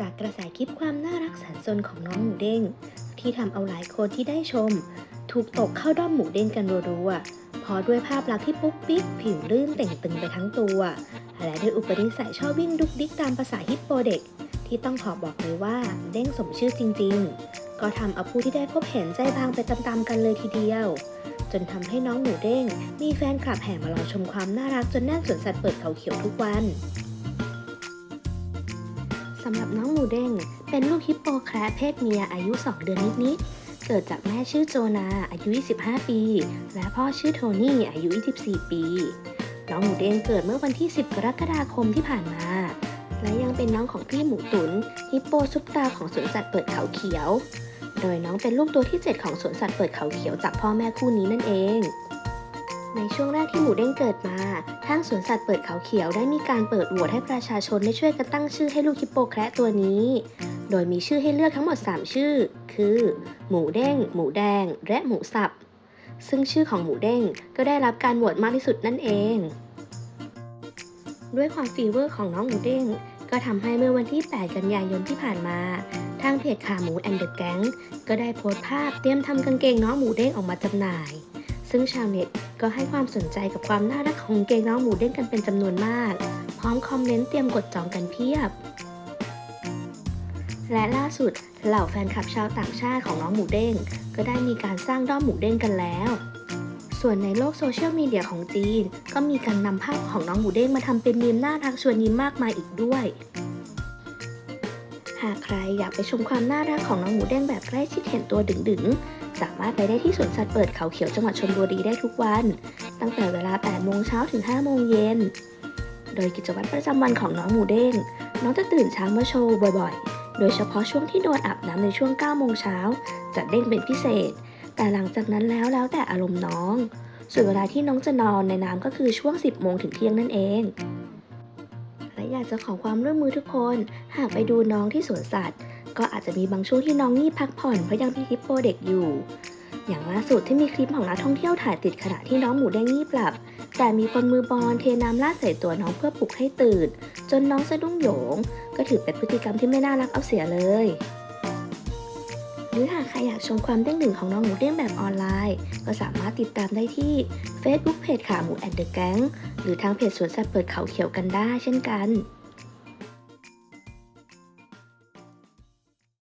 จากกระแสคลิปความน่ารักแสนสนของน้องหมูเด้ง ที่ทำเอาหลายคนที่ได้ชม ถูกตกเข้าด้อมหมูเด้งกันรัวๆเพราะด้วยภาพลักษณ์ที่ปุ๊กปิ๊กผิวลื่นเต่งตึงไปทั้งตัว และด้วยอุปนิสัยชอบวิ่งดุกดิกตามภาษาฮิปโปเด็ก ที่ต้องขอบอกเลยว่าเด้งสมชื่อจริง ๆ ก็ทำเอาผู้ที่ได้พบเห็นใจบางไปตามๆกันเลยทีเดียว จนทำให้น้องหมูเด้งมีแฟนคลับแห่มารอชมความน่ารักจนแน่นสวนสัตว์เปิดเขาเขียวทุกวันำหรับน้องหมูเด้ง เป็นลูกฮิปโปแคระเพศเมียอายุ 2 เดือนนิดๆ เกิดจากแม่ชื่อโจนาอายุ 25 ปี และพ่อชื่อโทนี่อายุ 24 ปี น้องหมูเด้งเกิดเมื่อวันที่ 10 กรกฎาคมที่ผ่านมา และยังเป็นน้องของพี่หมูตุนฮิปโปซุปตาของสวนสัตว์เปิดเขาเขียว โดยน้องเป็นลูกตัวที่ 7 ของสวนสัตว์เปิดเขาเขียวจากพ่อแม่คู่นี้นั่นเอง ในช่วงแรกที่หมูเด้งเกิดมา ทางสวนสัตว์เปิดเขาเขียวได้มีการเปิดโหวตให้ประชาชนได้ช่วยกันตั้งชื่อให้ลูกฮิปโปแคระตัวนี้ โดยมีชื่อให้เลือกทั้งหมด 3 ชื่อ คือ หมูเด้ง หมูแดง และหมูสับ ซึ่งชื่อของหมูเด้งก็ได้รับการโหวตมากที่สุดนั่นเอง ด้วยความฟีเวอร์ของน้องหมูเด้ง ก็ทำให้เมื่อวันที่ 8 กันยายนที่ผ่านมา ทางเพจขาหมูแอนเดอะแก๊งก็ได้โพสต์ภาพเตรียมทำกางเกงน้องหมูเด้งออกมาจำหน่าย ซึ่งชาวเน็ต ก็ให้ความสนใจกับความน่ารักของเกงน้องหมูเด้งกันเป็นจำนวนมาก พร้อมคอมเมนต์เตรียมกดจองกันเพียบ และล่าสุดเหล่าแฟนคลับชาวต่างชาติของน้องหมูเด้ง ก็ได้มีการสร้างด้อมหมูเด้งกันแล้ว ส่วนในโลกโซเชียลมีเดียของจีน ก็มีการนำภาพของน้องหมูเด้งมาทำเป็นมีมน่ารักชวนยิ้มมากมายอีกด้วย หากใครอยากไปชมความน่ารักของน้องหมูเด้งแบบใกล้ชิดเห็นตัวดึงๆ สามารถไปได้ที่สวนสัตว์เปิดเขาเขียวจังหวัดชลบุรีได้ทุกวัน ตั้งแต่เวลา 8 โมงเช้าถึง 5 โมงเย็น โดยกิจวัตรประจำวันของน้องหมูเด้ง น้องจะตื่นเช้ามาโชว์บ่อยๆ โดยเฉพาะช่วงที่โดนอาบน้ำในช่วง 9 โมงเช้าจะเด้งเป็นพิเศษ แต่หลังจากนั้นแล้วแล้วแต่อารมณ์น้อง ส่วนเวลาที่น้องจะนอนในน้ำก็คือช่วง 10 โมงถึงเที่ยงนั่นเอง อยากจะขอความร่วมมือทุกคน หากไปดูน้องที่สวนสัตว์ ก็อาจจะมีบางช่วงที่น้องงีบพักผ่อนเพราะยังเป็นฮิปโปเด็กอยู่ อย่างล่าสุดที่มีคลิปของนักท่องเที่ยวถ่ายติดขณะที่น้องหมูแดงงีบหลับ แต่มีคนมือบอลเทน้ำลาดใส่ตัวน้องเพื่อปลุกให้ตื่น จนน้องสะดุ้งโหยง ก็ถือเป็นพฤติกรรมที่ไม่น่ารักเอาเสียเลย รือหากใครอยากชมความเด้งดึงของน้องหมูเด้งแบบออนไลน์ ก็สามารถติดตามได้ที่ Facebook เพจขาหมูแอนเดอะแก๊งหรือทางเพจสวนสัตว์เปิดเขาเขียวกันได้เช่นกัน